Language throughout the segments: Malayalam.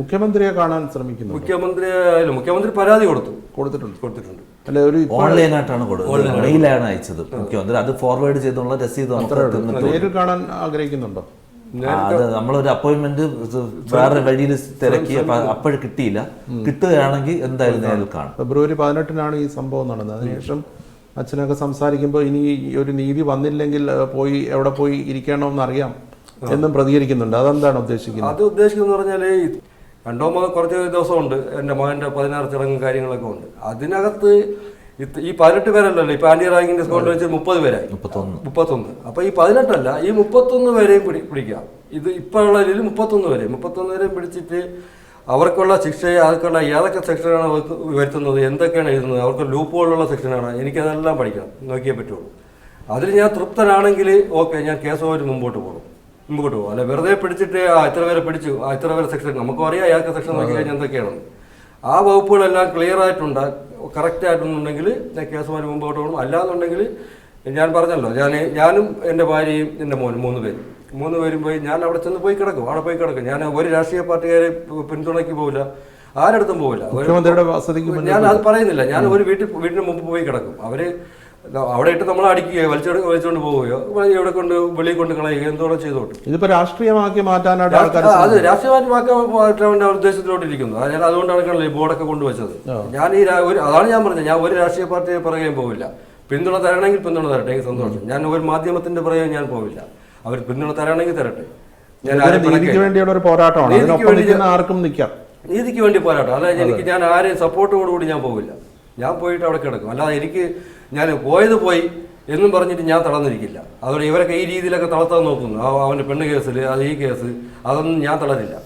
മുഖ്യമന്ത്രിയെ കാണാൻ ശ്രമിക്കുന്നു മുഖ്യമന്ത്രി അല്ല, മുഖ്യമന്ത്രി പരാതി കൊടുത്തു. കൊടുത്തിട്ടുണ്ട്. കൊടുത്തിട്ടുണ്ട്. അല്ല ഒരു ഓൺലൈൻ ഓൺലൈനായിട്ടാണ് കൊടുത്തത്. മെയിലാണ് അയച്ചത്. മുഖ്യമന്ത്രി അത് ഫോർവേഡ് ചെയ്തുള്ള രസീത് നേരിൽ കാണാൻ ആഗ്രഹിക്കുന്നുണ്ടോ? അത് നമ്മളൊരു അപ്പോയിന്റ്മെന്റ് വേറെ വഴിയിൽ തിരക്കി അപ്പോഴും കിട്ടിയില്ല. കിട്ടുകയാണെങ്കിൽ എന്തായാലും നേരിൽ കാണും. ഫെബ്രുവരി പതിനെട്ടിനാണ് ഈ സംഭവം നടന്നത്. അതിനുശേഷം അച്ഛനൊക്കെ സംസാരിക്കുമ്പോൾ ഇനി ഒരു നീതി വന്നില്ലെങ്കിൽ പോയി എവിടെ പോയി ഇരിക്കണമെന്ന് അറിയാം എന്നും പ്രതികരിക്കുന്നുണ്ട്. അതെന്താണ് ഉദ്ദേശിക്കുന്നത്? അത് ഉദ്ദേശിക്കുന്നത് പറഞ്ഞാൽ രണ്ടോ മൂന്നോ കുറച്ച് ദിവസമുണ്ട്. എന്റെ മകന്റെ പതിനാറ് ചടങ്ങും കാര്യങ്ങളൊക്കെ ഉണ്ട്. അതിനകത്ത് ഈ പതിനെട്ട് പേരല്ലല്ലോ. ഇപ്പൊ ആന്റി റാങ്കിന്റെ സ്കോട്ട് വെച്ച് മുപ്പത് പേരായി. മുപ്പത്തൊന്ന്. മുപ്പത്തൊന്ന്. അപ്പൊ ഈ പതിനെട്ടല്ല ഈ മുപ്പത്തൊന്ന് പേരെയും പിടി പിടിക്കാം. ഇത് ഇപ്പോഴുള്ള ഇതിൽ മുപ്പത്തൊന്ന് പേരെ. മുപ്പത്തൊന്ന് പേരെയും പിടിച്ചിട്ട് അവർക്കുള്ള ശിക്ഷയെ അവർക്കുള്ള ഏതൊക്കെ സെക്ഷനാണ് അവർക്ക് വരുത്തുന്നത് എന്തൊക്കെയാണ് എഴുതുന്നത് അവർക്ക് ലൂപ്പുകളുള്ള സെക്ഷനാണ് എനിക്കതെല്ലാം പഠിക്കണം. നോക്കിയേ പറ്റുള്ളൂ. അതിൽ ഞാൻ തൃപ്തനാണെങ്കിൽ ഓക്കെ ഞാൻ കേസുമായിട്ട് മുമ്പോട്ട് പോകും. മുമ്പോട്ട് പോകും. അല്ല വെറുതെ പിടിച്ചിട്ട് ആ ഇത്ര പേരെ പിടിച്ചു ആ ഇത്ര പേരെ സെക്ഷൻ നമുക്കും അറിയാം അയാൾക്ക് സെക്ഷൻ നോക്കി കഴിഞ്ഞാൽ എന്തൊക്കെയാണെന്ന്. ആ വകുപ്പുകളെല്ലാം ക്ലിയർ ആയിട്ടുണ്ട്. കറക്റ്റ് ആയിട്ടുണ്ടെങ്കിൽ ഞാൻ കേസുമായിട്ട് മുമ്പോട്ട് പോകണം. അല്ലാന്നുണ്ടെങ്കിൽ ഞാൻ പറഞ്ഞല്ലോ ഞാൻ ഞാനും എന്റെ ഭാര്യയും എന്റെ മോനും മൂന്ന് പേരും. മൂന്ന് പേരും പോയി ഞാൻ അവിടെ ചെന്ന് പോയി കിടക്കും അവിടെ പോയി കിടക്കും. ഞാൻ ഒരു രാഷ്ട്രീയ പാർട്ടിക്കാരെ പിന്തുണയ്ക്ക് പോകില്ല ആരടുത്തും വസതിക്ക് ഞാൻ അത് പറയുന്നില്ല. ഞാൻ ഒരു വീട്ടിൽ വീടിന് മുമ്പ് പോയി കിടക്കും. അവർ അവിടെ ഇട്ട് നമ്മൾ അടിക്കുകയോ വലിച്ചോണ്ട് വലിച്ചുകൊണ്ട് പോവുകയോ ഇവിടെ കൊണ്ട് വെളിയിൽ കൊണ്ട് കളയുകയോ എന്തോടെ ചെയ്തോട്ടെ. ഇതിപ്പോ രാഷ്ട്രീയമാക്കി മാറ്റാനായിട്ട് ആൾക്കാർ അത് രാഷ്ട്രീയമാക്കി മാറ്റാൻ ഉദ്ദേശത്തിലോട്ട് ഇരിക്കുന്നു അത് ഞാൻ അതുകൊണ്ടാണ് കണ്ടല്ലോ ഈ ബോർഡൊക്കെ കൊണ്ടുവച്ചത്. ഞാൻ ഈ ഒരു അതാണ് ഞാൻ പറഞ്ഞത്. ഞാൻ ഒരു രാഷ്ട്രീയ പാർട്ടിയെ പറയുകയും പോവില്ല. പിന്തുണ തരണമെങ്കിൽ പിന്തുണ തരട്ടെ എനിക്ക് സന്തോഷം. ഞാൻ ഒരു മാധ്യമത്തിന്റെ പിറകെ ഞാൻ പോവില്ല. അവർ പിന്തുണ തരണമെങ്കിൽ തരട്ടെ. നീതിക്ക് വേണ്ടിയുള്ള ഒരു പോരാട്ടമാണ്. ആർക്കും നിൽക്കാം. നീതിക്ക് വേണ്ടി പോരാട്ടം. അതായത് എനിക്ക് ഞാൻ ആരെയും സപ്പോർട്ടോടുകൂടി ഞാൻ പോവില്ല. ഞാൻ പോയിട്ട് അവിടെ കിടക്കും. അല്ലാതെ എനിക്ക് ഞാൻ പോയത് പോയി എന്നും പറഞ്ഞിട്ട് ഞാൻ തളർന്നിരിക്കില്ല. അതുകൊണ്ട് ഇവരൊക്കെ ഈ രീതിയിലൊക്കെ തളർത്താൻ നോക്കുന്നു. അവന്റെ പെണ്ണ് കേസിൽ അത് ഈ കേസ് അതൊന്നും ഞാൻ തളരില്ല.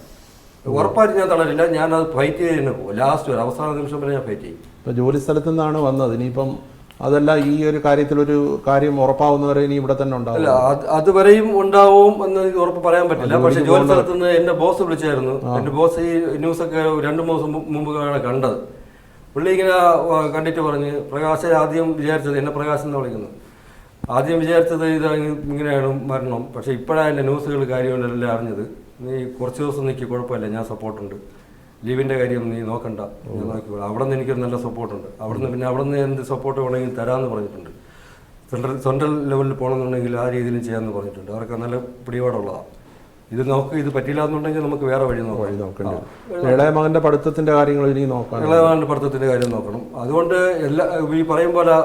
ഉറപ്പായിട്ട് ഞാൻ തളരില്ല. ഞാൻ അത് ഫൈറ്റ് ചെയ്ത് തന്നെ പോകും. ലാസ്റ്റ് ഒരു അവസാന നിമിഷം വരെ ഞാൻ ഫൈറ്റ് ചെയ്യും. ഇപ്പം ജോലി സ്ഥലത്തു നിന്നാണ് വന്നത്. ഇനിയിപ്പം അതല്ല ഈ ഒരു കാര്യത്തിൽ ഒരു കാര്യം ഉറപ്പാവുന്നവരെ ഇനി ഇവിടെ തന്നെ ഉണ്ടാവും. അല്ല അത് അതുവരെയും ഉണ്ടാവും എന്ന് എനിക്ക് ഉറപ്പ് പറയാൻ പറ്റില്ല. പക്ഷെ ജോലി സ്ഥലത്ത് നിന്ന് എന്റെ ബോസ് വിളിച്ചായിരുന്നു. എന്റെ ബോസ് ഈ ന്യൂസൊക്കെ രണ്ടു മൂന്ന് ദിവസം മുമ്പ് കണ്ടത്. പുള്ളി ഇങ്ങനെ കണ്ടിട്ട് പറഞ്ഞ് പ്രകാശ് ആദ്യം വിചാരിച്ചത് എന്നെ പ്രകാശ് എന്ന് വിളിക്കുന്നത് ആദ്യം വിചാരിച്ചത് ഇത് ഇങ്ങനെയാണ് മരണം. പക്ഷേ ഇപ്പോഴാണ് എന്റെ ന്യൂസുകൾ കാര്യങ്ങളെല്ലാം അറിഞ്ഞത്. നീ കുറച്ച് ദിവസം നിൽക്കി കുഴപ്പമില്ല ഞാൻ സപ്പോർട്ടുണ്ട്. ലീവിന്റെ കാര്യം നീ നോക്കണ്ട. ഞാൻ നോക്കിക്കോളാം അവിടെ നിന്ന് എനിക്കൊരു നല്ല സപ്പോർട്ടുണ്ട്. അവിടെ നിന്ന് പിന്നെ അവിടെ നിന്ന് എന്ത് സപ്പോർട്ട് വേണമെങ്കിൽ തരാമെന്ന് പറഞ്ഞിട്ടുണ്ട്. സെൻട്രൽ സെൻട്രൽ ലെവലിൽ പോകണമെന്നുണ്ടെങ്കിൽ ആ രീതിയിലും ചെയ്യാമെന്ന് പറഞ്ഞിട്ടുണ്ട്. അവർക്ക് നല്ല പിടിപാടുള്ളതാണ് ഇത് നോക്ക് ഇത് പറ്റില്ല എന്നുണ്ടെങ്കിൽ നമുക്ക് വേറെ വഴി വഴി നോക്കാം നോക്കേണ്ടി ഇളയ മകന്റെ പഠിത്തത്തിന്റെ കാര്യങ്ങൾ ഇനി നോക്കാൻ ഇളയവാണ്ട് പഠിത്തത്തിന്റെ കാര്യം നോക്കണം. അതുകൊണ്ട് എല്ലാ ഈ പറയും പോലെ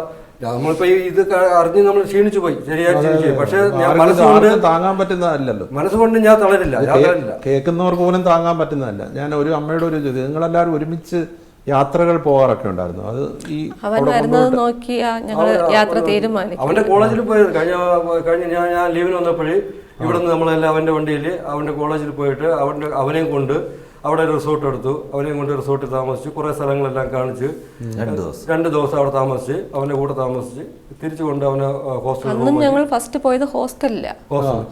നമ്മളിപ്പോ ഈ ഇത് അറിഞ്ഞ് നമ്മൾ ക്ഷീണിച്ചു പോയി. ശരിയായി പക്ഷെ ഞാൻ മനസ്സുകൊണ്ട് താങ്ങാൻ പറ്റുന്നതല്ലല്ലോ. മനസ്സുകൊണ്ട് ഞാൻ തളരില്ല. കേൾക്കുന്നവർക്ക് പോലും താങ്ങാൻ പറ്റുന്നതല്ല. ഞാൻ ഒരു അമ്മയുടെ ഒരു ചോദ്യം നിങ്ങളെല്ലാവരും ഒരുമിച്ച് യാത്രകൾ പോകാറൊക്കെ ഉണ്ടായിരുന്നു. അത് ഈ അവൻ വരുന്നത് നോക്കി ഞങ്ങൾ യാത്ര തീരുമാനിക്കും. അവന്റെ കോളേജിൽ പോയത് കഴിഞ്ഞ കഴിഞ്ഞ ഞാൻ ഞാൻ ലീവിന് വന്നപ്പോഴേ ഇവിടെ നിന്ന് നമ്മളെല്ലാം അവന്റെ വണ്ടിയിൽ അവന്റെ കോളേജിൽ പോയിട്ട് അവന്റെ അവനെയും കൊണ്ട് അവിടെ റിസോർട്ട് എടുത്തു. അവനെയും കൊണ്ട് റിസോർട്ടിൽ താമസിച്ചു. കുറെ സ്ഥലങ്ങളെല്ലാം കാണിച്ച് രണ്ട് ദിവസം. രണ്ട് ദിവസം അവിടെ താമസിച്ച് അവന്റെ കൂടെ താമസിച്ച് തിരിച്ചു കൊണ്ട് അവനെ ഹോസ്റ്റലിൽ അന്നും ഞങ്ങൾ ഫസ്റ്റ് പോയത് ഹോസ്റ്റലില്ല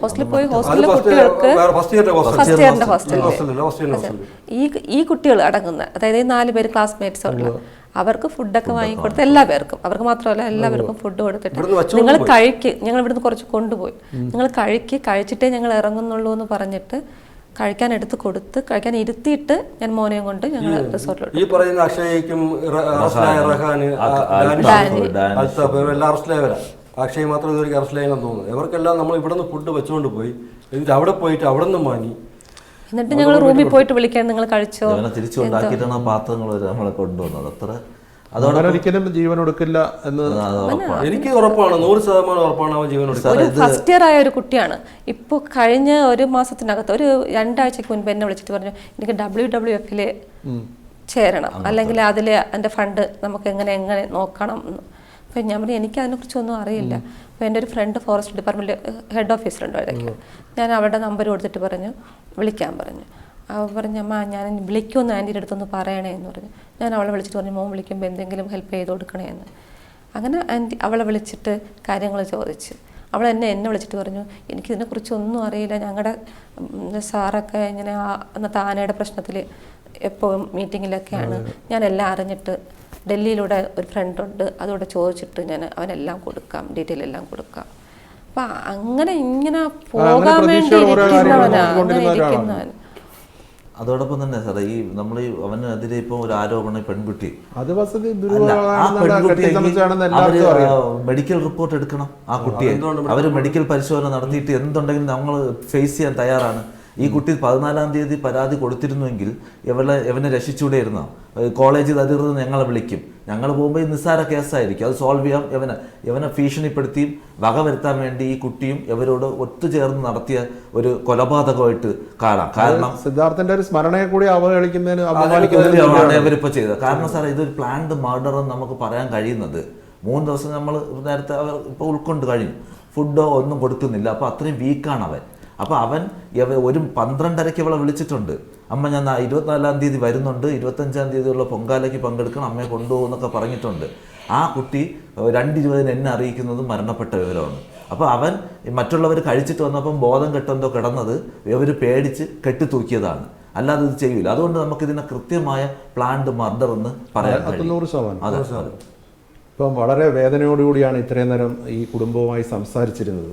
ഹോസ്റ്റലിൽ പോയി ഹോസ്റ്റലിലെ ഫസ്റ്റ് കുട്ടികൾക്ക് ഇയറിന്റെ ഹോസ്റ്റലിൽ ഹോസ്റ്റലിൽ ഹോസ്റ്റലിൽ ഹോസ്റ്റലിൽ ഈ ഈ കുട്ടികൾ അടങ്ങുന്ന അതായത് ഈ നാല് പേര് ക്ലാസ്മേറ്റ്സ് ഉള്ള അവർക്ക് ഫുഡൊക്കെ വാങ്ങിക്കൊടുത്ത് എല്ലാ പേർക്കും. അവർക്ക് മാത്രമല്ല എല്ലാവർക്കും ഫുഡ് കൊടുത്തിട്ട്. നിങ്ങൾ കഴിക്ക്. ഞങ്ങൾ ഇവിടുന്ന് കുറച്ച് കൊണ്ടുപോയി. നിങ്ങൾ കഴിക്ക്. കഴിച്ചിട്ടേ ഞങ്ങൾ ഇറങ്ങുന്നുള്ളൂ എന്ന് പറഞ്ഞിട്ട് കഴിക്കാൻ എടുത്ത് കൊടുത്ത് കഴിക്കാൻ ഇരുത്തിയിട്ട് ഞാൻ മോനെയും കൊണ്ട് ഞങ്ങൾ റിസോർട്ടിലോട്ട് ഈ പറയുന്ന അക്ഷയ്ക്കും അക്ഷയ് മാത്രം ഇതുവരെ അറസ്റ്റിലായെന്ന് തോന്നുന്നു. ഇവർക്കെല്ലാം നമ്മൾ ഇവിടെ നിന്ന് ഫുഡ് വെച്ചുകൊണ്ട് പോയി. എന്നിട്ട് അവിടെ പോയിട്ട് അവിടെ നിന്ന് വാങ്ങി. എന്നിട്ട് ഞങ്ങൾ റൂമിൽ പോയിട്ട് വിളിക്കാൻ നിങ്ങൾ കഴിച്ചോ? ഇവനെ തിരിച്ചു കൊണ്ടാക്കിയിട്ടാണ് ആ പാത്രങ്ങൾ നമ്മളെ കൊണ്ടുവന്നത്. അത്ര അതുകൊണ്ട് ഒരിക്കലും ജീവൻ എടുക്കില്ല എന്ന് എനിക്ക് ഉറപ്പാണ്. നൂറ് ശതമാനം ഉറപ്പാണ് അവൻ ജീവൻ ഒരു ഫസ്റ്റ് ഇയർ ആയ ഒരു കുട്ടിയാണ്. ഇപ്പോൾ കഴിഞ്ഞ ഒരു മാസത്തിനകത്ത് ഒരു രണ്ടാഴ്ചക്ക് മുൻപ് എന്നെ വിളിച്ചിട്ട് പറഞ്ഞു എനിക്ക് ഡബ്ല്യു ഡബ്ല്യു എഫിൽ ചേരണം. അല്ലെങ്കിൽ അതിലെ എന്റെ ഫണ്ട് നമുക്ക് എങ്ങനെ എങ്ങനെ നോക്കണം എന്ന്. അപ്പം ഞാൻ പറഞ്ഞു എനിക്ക് അതിനെക്കുറിച്ച് ഒന്നും അറിയില്ല അപ്പോൾ എന്റെ ഒരു ഫ്രണ്ട് ഫോറസ്റ്റ് ഡിപ്പാർട്ട്മെന്റ് ഹെഡ് ഓഫീസറുണ്ട് അവിടേക്ക് ഞാൻ അവരുടെ നമ്പർ കൊടുത്തിട്ട് പറഞ്ഞു വിളിക്കാൻ പറഞ്ഞു. അവൾ പറഞ്ഞു അമ്മ ഞാൻ വിളിക്കുമെന്ന് ആന്റിയുടെ അടുത്തൊന്ന് പറയണേ എന്ന് പറഞ്ഞു. ഞാൻ അവളെ വിളിച്ചിട്ട് പറഞ്ഞു മോൻ വിളിക്കുമ്പോൾ എന്തെങ്കിലും ഹെൽപ്പ് ചെയ്ത് കൊടുക്കണേ എന്ന്. അങ്ങനെ ആന്റി അവളെ വിളിച്ചിട്ട് കാര്യങ്ങൾ ചോദിച്ച്. അവൾ എന്നെ എന്നെ വിളിച്ചിട്ട് പറഞ്ഞു എനിക്കിതിനെക്കുറിച്ച് ഒന്നും അറിയില്ല ഞങ്ങളുടെ സാറൊക്കെ ഇങ്ങനെ ആ അന്നത്തെ ആനയുടെ പ്രശ്നത്തിൽ എപ്പോഴും മീറ്റിങ്ങിലൊക്കെയാണ് ഞാൻ എല്ലാം അറിഞ്ഞിട്ട് ഡൽഹിയിലൂടെ ഒരു ഫ്രണ്ടുണ്ട് അതോടെ ചോദിച്ചിട്ട് ഞാൻ അവനെല്ലാം കൊടുക്കാം ഡീറ്റെയിൽ എല്ലാം കൊടുക്കാം. അപ്പം അങ്ങനെ ഇങ്ങനെ പോകാൻ വേണ്ടി ഇരിക്കുന്നവനാ അങ്ങനെ ഇരിക്കുന്നവൻ. അതോടൊപ്പം തന്നെ സാറേ ഈ നമ്മൾ ഈ അവനെതിരെ ഇപ്പൊ ഒരു ആരോപണം പെൺകുട്ടി. അത് വസതി അവർ മെഡിക്കൽ റിപ്പോർട്ട് എടുക്കണം ആ കുട്ടിയെ. അവർ മെഡിക്കൽ പരിശോധന നടത്തിയിട്ട് എന്തുണ്ടെങ്കിലും നമ്മൾ ഫേസ് ചെയ്യാൻ തയ്യാറാണ്. ഈ കുട്ടി പതിനാലാം തീയതി പരാതി കൊടുത്തിരുന്നുവെങ്കിൽ ഇവളെ ഇവനെ രക്ഷിച്ചുകൂടെയിരുന്നോ കോളേജിൽ അധികൃതർ ഞങ്ങളെ വിളിക്കും. ഞങ്ങൾ പോകുമ്പോൾ ഈ നിസ്സാര കേസായിരിക്കും. അത് സോൾവ് ചെയ്യാം. ഇവനെ ഇവനെ ഭീഷണിപ്പെടുത്തിയും വക വരുത്താൻ വേണ്ടി ഈ കുട്ടിയും ഇവരോട് ഒത്തുചേർന്ന് നടത്തിയ ഒരു കൊലപാതകമായിട്ട് കാണാം. കാരണം സിദ്ധാർത്ഥന്റെ ഒരു സ്മരണയെ കൂടി അവഹേളിക്കുന്നതിന് ഇവരിപ്പോൾ ചെയ്തത്. കാരണം സാർ ഇതൊരു പ്ലാൻഡ് മർഡർ എന്ന് നമുക്ക് പറയാൻ കഴിയുന്നത് മൂന്ന് ദിവസം നമ്മൾ നേരത്തെ അവർ ഇപ്പോൾ ഉൾക്കൊണ്ട് കഴിഞ്ഞു. ഫുഡോ ഒന്നും കൊടുക്കുന്നില്ല. അപ്പോൾ അത്രയും വീക്കാണ് അവൻ. അപ്പോൾ അവൻ ഒരു പന്ത്രണ്ടരയ്ക്ക് അവളെ വിളിച്ചിട്ടുണ്ട്. അമ്മ ഞാൻ ഇരുപത്തിനാലാം തീയതി വരുന്നുണ്ട്. ഇരുപത്തഞ്ചാം തീയതിയുള്ള പൊങ്കാലയ്ക്ക് പങ്കെടുക്കണം. അമ്മയെ കൊണ്ടുപോകും എന്നൊക്കെ പറഞ്ഞിട്ടുണ്ട്. ആ കുട്ടി രണ്ടിരുപതിന് എന്നെ അറിയിക്കുന്നത് മരണപ്പെട്ട വിവരമാണ്. അപ്പോൾ അവൻ മറ്റുള്ളവർ കഴിച്ചിട്ട് വന്നപ്പം ബോധം കെട്ടെന്തോ കിടന്നത് ഇവർ പേടിച്ച് കെട്ടിത്തൂക്കിയതാണ്. അല്ലാതെ ഇത് ചെയ്യില്ല അതുകൊണ്ട് നമുക്കിതിനെ കൃത്യമായ പ്ലാൻഡ് മർഡർ എന്ന് പറയാൻ നൂറ് ശതമാനം ഇപ്പം വളരെ വേദനയോടുകൂടിയാണ് ഇത്രയും നേരം ഈ കുടുംബവുമായി സംസാരിച്ചിരുന്നത്.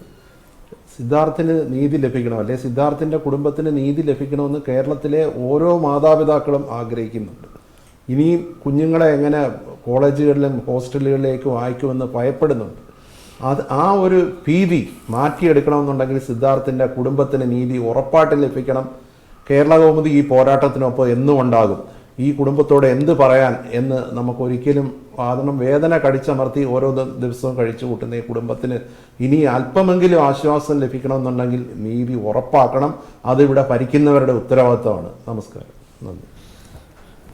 സിദ്ധാർത്ഥിന് നീതി ലഭിക്കണം അല്ലെ? സിദ്ധാർത്ഥിന്റെ കുടുംബത്തിന് നീതി ലഭിക്കണമെന്ന് കേരളത്തിലെ ഓരോ മാതാപിതാക്കളും ആഗ്രഹിക്കുന്നുണ്ട്. ഇനിയും കുഞ്ഞുങ്ങളെ എങ്ങനെ കോളേജുകളിലും ഹോസ്റ്റലുകളിലേക്കും അയക്കുമെന്ന് ഭയപ്പെടുന്നുണ്ട്. അത് ആ ഒരു ഭീതി മാറ്റിയെടുക്കണമെന്നുണ്ടെങ്കിൽ സിദ്ധാർത്ഥിന്റെ കുടുംബത്തിന് നീതി ഉറപ്പായിട്ട് ലഭിക്കണം. കേരള കൗമുദി ഈ പോരാട്ടത്തിനൊപ്പം എന്നും ഉണ്ടാകും. ഈ കുടുംബത്തോട് എന്ത് പറയാൻ എന്ന് നമുക്കൊരിക്കലും വാദനം വേദന കടിച്ചമർത്തി ഓരോ ദിവസവും കഴിച്ചു കൂട്ടുന്ന ഈ കുടുംബത്തിന് ഇനി അല്പമെങ്കിലും ആശ്വാസം ലഭിക്കണമെന്നുണ്ടെങ്കിൽ നീതി ഉറപ്പാക്കണം. അതിവിടെ ഭരിക്കുന്നവരുടെ ഉത്തരവാദിത്തമാണ് നമസ്കാരം. നന്ദി.